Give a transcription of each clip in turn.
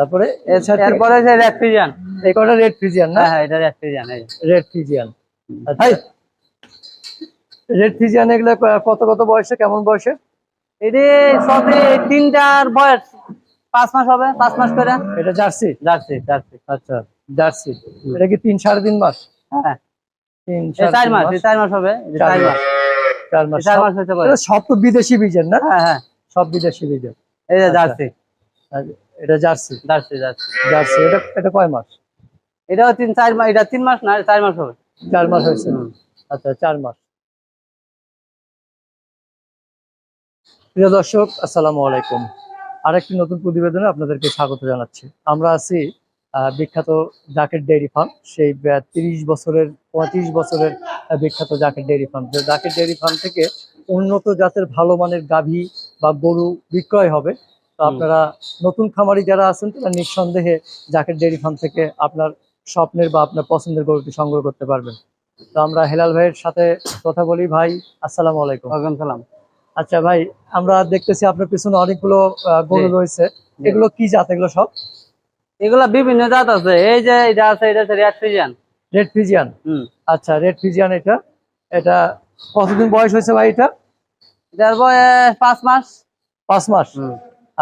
তারপরে এরপরে যে রেড ফিজিয়ান এই কটা রেড ফিজিয়ান না? হ্যাঁ হ্যাঁ এটা রেড ফিজিয়ান এই। রেড ফিজিয়ান রেড ফিজিয়ান এগুলো কত কত বয়সে? কেমন বয়সে? এটি সবে তিনটার বয়স। পাঁচ মাস হবে পাঁচ মাস করে। এটা জার্সি? জার্সি জার্সি আচ্ছা। জার্সি। এটা কি তিন সাড়ে তিন মাস? হ্যাঁ তিন চার মাস চার মাস হবে চার মাস। চার মাস। চার সব- মাস হতে পারে। সব তো বিদেশি বীজের না? হ্যাঁ হ্যাঁ। সব বিদেশি বীজের এই যে আচ্ছা। জার্সি। আর এটা জার্সি? Jersey jersey. জার্সি এটা এটা কয় মাস? এটাও তিন চার মাস এটা তিন মাস না চার মাস হবে। চার মাস হয়েছে। আচ্ছা চার মাস। প্রিয় দর্শক আসসালামু আলাইকুম। আরেকটি নতুন প্রতিবেদনে আপনাদেরকে স্বাগত জানাচ্ছি। আমরা আছি বিখ্যাত জাকেট ডেইরি ফার্ম। সেই তিরিশ বছরের পঁয়ত্রিশ বছরের বিখ্যাত জাকেট ডেইরি ফার্ম। যে জাকেট ডেইরি ফার্ম থেকে উন্নত জাতের ভালো মানের গাভী বা গরু বিক্রয় হবে। তো আপনারা নতুন খামারি যারা আছেন তারা নিঃসন্দেহে জাকেট ডেইরি ফার্ম থেকে আপনার স্বপ্নের বা আপনার পছন্দের গরুটি সংগ্রহ করতে পারবেন। তো আমরা হেলাল ভাইয়ের সাথে কথা বলি। ভাই আসসালামু আলাইকুম। ওয়ালাইকুম সালাম। আচ্ছা ভাই আমরা দেখতেছি আপনার পিছনে অনেকগুলো আহ, গরু রয়েছে। এগুলো কি জাত? এগুলো সব? এগুলো বিভিন্ন জাত আছে। এই যে এটা আছে এটা আছে রেড ফিজিয়ান রেড ফিজিয়ান হুম। আচ্ছা রেড ফিজিয়ান এটা। এটা কতদিন বয়স হয়েছে ভাই এটা? এটার বয়স পাঁচ মাস। পাঁচ মাস। হুম।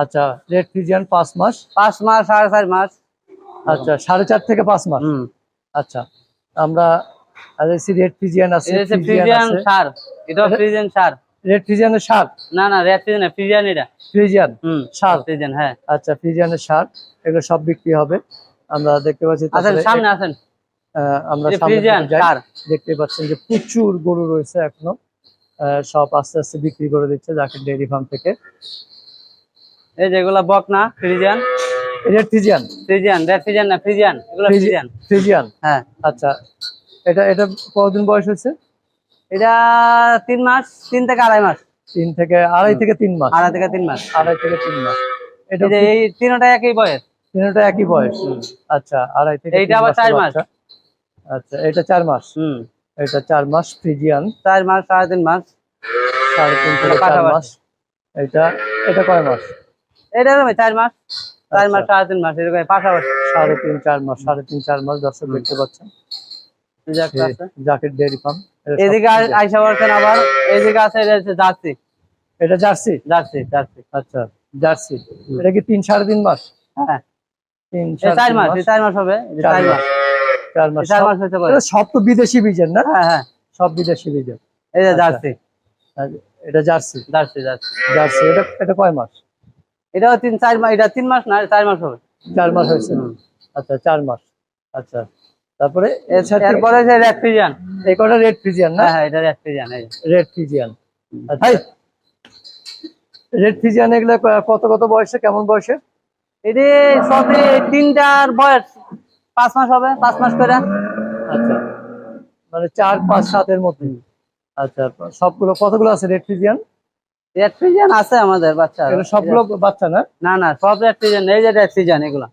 আচ্ছা রেড ফিজিয়ান পাঁচ মাস? পাঁচ মাস সাড়ে চার মাস। আচ্ছা সাড়ে চার থেকে পাঁচ মাস? হুম। আচ্ছা আমরা রেড ফিজিয়ান আছে ফ্রিজিয়ান সার এটা ফ্রিজিয়ান সার। রেড ফিজিয়ানের সার? না না রেড ফিজিয়ান না ফ্রিজিয়ান এটা। ফিজিয়ান সার? ফ্রিজিয়ান হ্যাঁ। আচ্ছা ফিজিয়ানের সার এগুলো সব বিক্রি হবে। আমরা দেখতে পাচ্ছি সামনে আছেন আমরা ফ্রিজিয়ান দেখতে পাচ্ছেন যে প্রচুর গরু রয়েছে এখনও। সব আস্তে আস্তে বিক্রি করে দিচ্ছে জাকির ডেইরি ফার্ম থেকে। এই যেগুলা বকনা Friesian? Red Friesian Friesian red Friesian না ফ্রিজিয়ান? এগুলা ফ্রিজিয়ান? ফিজিয়ান হ্যাঁ আচ্ছা। এটা এটা কতদিন বয়স হচ্ছে এটা তিন মাস তিন থেকে আড়াই মাস। তিন থেকে আড়াই থেকে তিন মাস। আড়াই থেকে তিন মাস। আড়াই থেকে তিন মাস। এটা এই যে এই তিনটা একই বয়স। তিনটা একই বয়স। আচ্ছা আড়াই থেকে এইটা আবার চার মাস। আচ্ছা এটা চার মাস। হুম। এটা চার মাস ফ্রিজিয়ান। চার মাস সাড়ে তিন মাস। সাড়ে তিন থেকে এটা চার মাস। এটা এটা কয় মাস? এটা চার মাস চার মাস আচ্ছা। সাড়ে তিন মাস এরকম পাশাপাশি। সাড়ে তিন চার মাস সাড়ে তিন চার মাস দর্শক দেখতে পাচ্ছেন। ডেয়ারি এদিকে আইসা আবার এইদিকে আছে এটা হচ্ছে জার্সি। এটা জার্সি? Jersey Jersey. আচ্ছা জার্সি। এটা কি তিন সাড়ে তিন মাস? হ্যাঁ। তিন চার মাস চার মাস হবে চার মাস। চার মাস। চার সব- মাস হতে পারে। সব তো বিদেশি বীজের না? হ্যাঁ হ্যাঁ। সব বিদেশি বীজের। যে আচ্ছা। জার্সি। এটা জার্সি। Jersey jersey. জার্সি এটা এটা কয় মাস? এটাও তিন চার মাস এটা তিন মাস না চার মাস হবে। চার মাস হয়েছে। আচ্ছা চার মাস। আচ্ছা তারপরে এরপরে যে রেড ফিজিয়ান এই কটা রেড ফিজিয়ান না? হ্যাঁ হ্যাঁ এটা রেড ফিজিয়ান রেড ফিজিয়ান আচ্ছা। রেড ফিজিয়ান এগুলো কত কত বয়সে? কেমন বয়সে? এটি সবে তিনটার বয়স। পাঁচ মাস হবে পাঁচ মাস করে। আচ্ছা মানে চার পাঁচ সাতের মধ্যে। আচ্ছা। সবগুলো কতগুলো আছে রেড ফিজিয়ান রেড ফিজিয়ান আছে আমাদের বাচ্চা সবগুলো বাচ্চা না? না না সব রেড ফিজিয়ান এই যে রেড ফিজিয়ান এগুলা।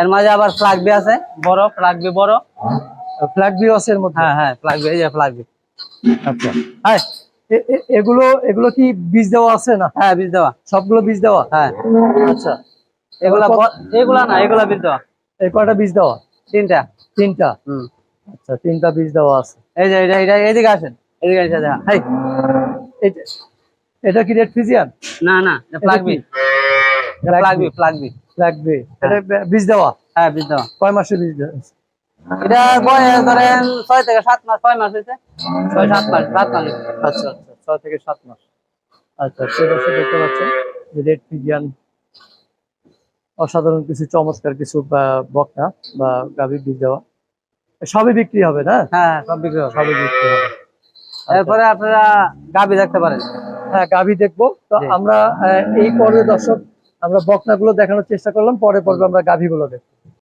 এর মাঝে আবার ফ্লাগবি আছে। বড় ফ্লাগবি বড়। ফ্ল্যাগ ভিউ আছে এর মধ্যে। হ্যাঁ হ্যাঁ ফ্লাগবি এই যে ফ্লাগবি আচ্ছা। হ্যাঁ এগুলো এগুলো কি বীজ দেওয়া আছে না? হ্যাঁ বীজ দেওয়া। সবগুলো বীজ দেওয়া? হ্যাঁ। আচ্ছা। এগুলা এগুলা না এগুলা বীজ দেওয়া। এই কয়টা বীজ দেওয়া? তিনটা। তিনটা? হুম। আচ্ছা তিনটা বীজ দেওয়া আছে। এই যে এটা এটা এদিকে আসেন। এদিকে এসে দেখা হাই। এটা কি রেড ফিজিয়ান না না ফ্লাগবি ফ্লাগবি ফ্ল্যাগ ভি এটা বীজ দেওয়া? হ্যাঁ বীজ দেওয়া। কয় মাসের বীজ দেওয়া? এটা বয়স ধরেন ছয় থেকে সাত মাস ছয় মাস হয়েছে? ছয় সাত মাস সাত মাস। আচ্ছা আচ্ছা ছয় থেকে সাত মাস। আচ্ছা সেই বছর দেখতে পাচ্ছেন যে রেড ফিজিয়ান অসাধারণ কিছু চমৎকার কিছু বা বকনা বা গাভীর বীজ দেওয়া। সবই বিক্রি হবে না? হ্যাঁ সব বিক্রি হবে। সবই বিক্রি হবে। এরপরে আপনারা গাবি দেখতে পারেন। গাভী দেখব। তো আমরা আহ, এই পর্বে দর্শক আমরা বকনাগুলো দেখানোর চেষ্টা করলাম পরে পর্বে আমরা গাভীগুলো দেখব।